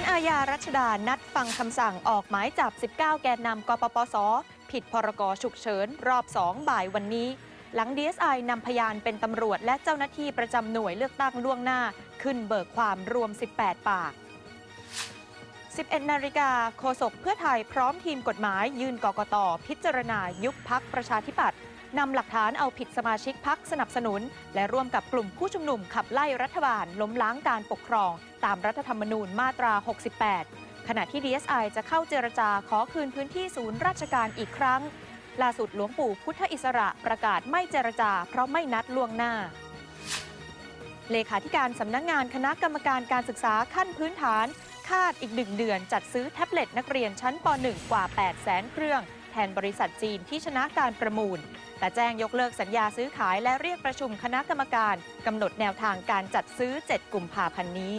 ลอาญารัชดา นัดฟังคำสั่งออกหมายจับ 19 แกนนำกปปส ผิดพรกฉุกเฉิน รอบ 2 บ่ายวันนี้ หลัง DSI นำพยานเป็นตำรวจและเจ้าหน้าที่ประจำหน่วยเลือกตั้งล่วงหน้า ขึ้นเบิกความรวม 18 ปาก 11 นาฬิกาโฆษกเพื่อไทยพร้อมทีมกฎหมาย ยื่นกกตพิจารณายุบพักประชาธิปัตย์ นำหลักฐานเอาผิดสมาชิกพักสนับสนุน และร่วมกับกลุ่มผู้ชุมนุมขับไล่รัฐบาลล้มล้างการปกครอง ตามรัฐธรรมนูญมาตรา 68 ขณะที่ DSI จะเข้าเจรจาขอคืนพื้นที่ศูนย์ราชการอีกครั้ง ล่าสุดหลวงปู่พุทธอิสระประกาศไม่เจรจา เพราะไม่นัดล่วงหน้าเลขาธิการสำนักงงานคณะกรรมการการศึกษาขั้นพื้นฐาน คาดอีกหนึ่งเดือนจัดซื้อแท็บเล็ตนักเรียนชั้นป .1 กว่า 8 0 0แสนเครื่อง แทนบริษัทจีนที่ชนะการประมูล แต่แจ้งยกเลิกสัญญาซื้อขายและเรียกประชุมคณะกรรมการกำหนดแนวทางการจัดซื้อ 7 กุมภาพันธ์นี้